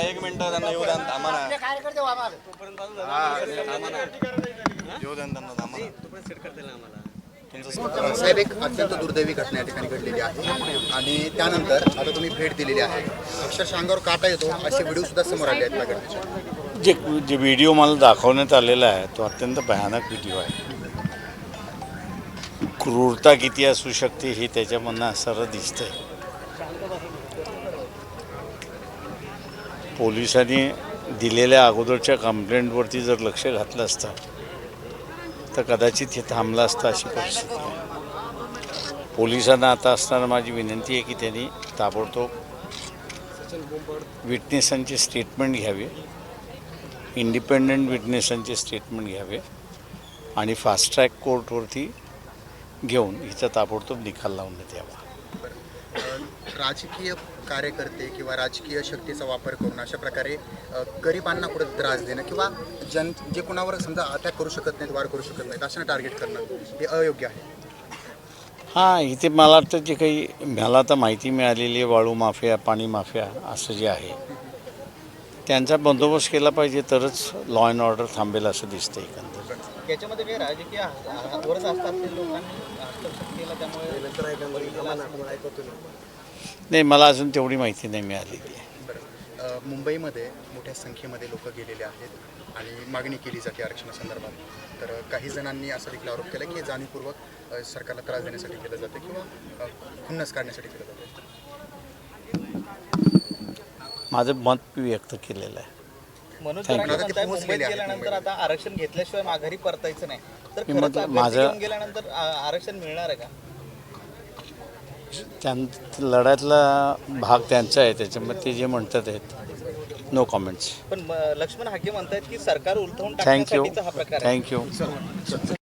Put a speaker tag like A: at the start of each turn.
A: एक मिनिट त्यांना येऊ द्या थांबा ना येऊ द्या त्यांना
B: साहेब एक अत्यंत दुर्दैवी घटना या ठिकाणी घडलेली आहे. आणि त्यानंतर आता तुम्ही भेट दिलेली आहे. अक्षरशः अंगावर काटा येतो असे व्हिडिओ सुद्धा समोर आले आहेत त्या घटनेचे.
C: जे जे व्हिडिओ मला दाखवण्यात आलेला आहे तो अत्यंत भयानक व्हिडिओ आहे. क्रूरता किती असू शकते हे त्याच्यामधनं सरळ दिसतंय. पोलिसांनी दिलेल्या अगोदरच्या कंप्लेंटवरती जर लक्ष घातलं असतं तर कदाचित हे थांबला असतं अशी परिस्थिती आहे. पोलिसांना आता असताना माझी विनंती आहे की त्यांनी ताबडतोब विटनेसांचे स्टेटमेंट घ्यावे. इंडिपेंडंट विटनेसांचे स्टेटमेंट घ्यावे. आणि फास्ट ट्रॅक कोर्टवरती घेऊन हिचा ताबडतोब निकाल लावण्यात यावा.
B: राजकीय कार्यकर्ते किंवा राजकीय शक्तीचा वापर करून अशा प्रकारे गरिबांना कुठं त्रास देणं किंवा जन जे कोणावर समजा अटॅक करू शकत नाहीत वार करू शकत नाहीत अशांना टार्गेट करणं हे अयोग्य आहे?
C: हां इथे मला वाटतं जे काही मला आता माहिती मिळालेली आहे वाळू माफिया पाणी माफिया असं जे आहे. त्यांचा बंदोबस्त केला पाहिजे तरच लॉ अँड ऑर्डर थांबेल असं दिसतं एकंदर
D: याच्यामध्ये काही राजकीय हातवरच असतात ते लोकांनी हस्तक्षेप केला त्यामुळे
C: नाही मला अजून तेवढी माहिती नाही मिळालेली आहे.
B: बरं. मुंबईमध्ये मोठ्या संख्येमध्ये लोक गेलेले आहेत आणि मागणी केली जाते आरक्षणासंदर्भात. तर काही जणांनी असा देखील आरोप केला की हे जाणीवपूर्वक अ, सरकारला त्रास देण्यासाठी केलं जातं किंवा अ, खुन्नस काढण्यासाठी केलं जातं.
C: माझं मत व्यक्त केलेलं आहे.
D: मनोज. जरांगे म्हणताय मुंबईत गेल्यानंतर. आता आरक्षण घेतल्याशिवाय माघारी परतायचं नाही. तर खरंच
C: माझं-
D: गेल्यानंतर आरक्षण मिळणार आहे का?
C: त्यां लढ्यातला भाग त्यांचा आहे त्याच्यामध्ये ते जे म्हणतात आहेत नो कमेंट्स
D: पण लक्ष्मण हाके म्हणतायत की सरकार उलथवून
C: थँक्यू
D: टाकण्यासाठीचा हा प्रकार आहे.
C: थँक्यू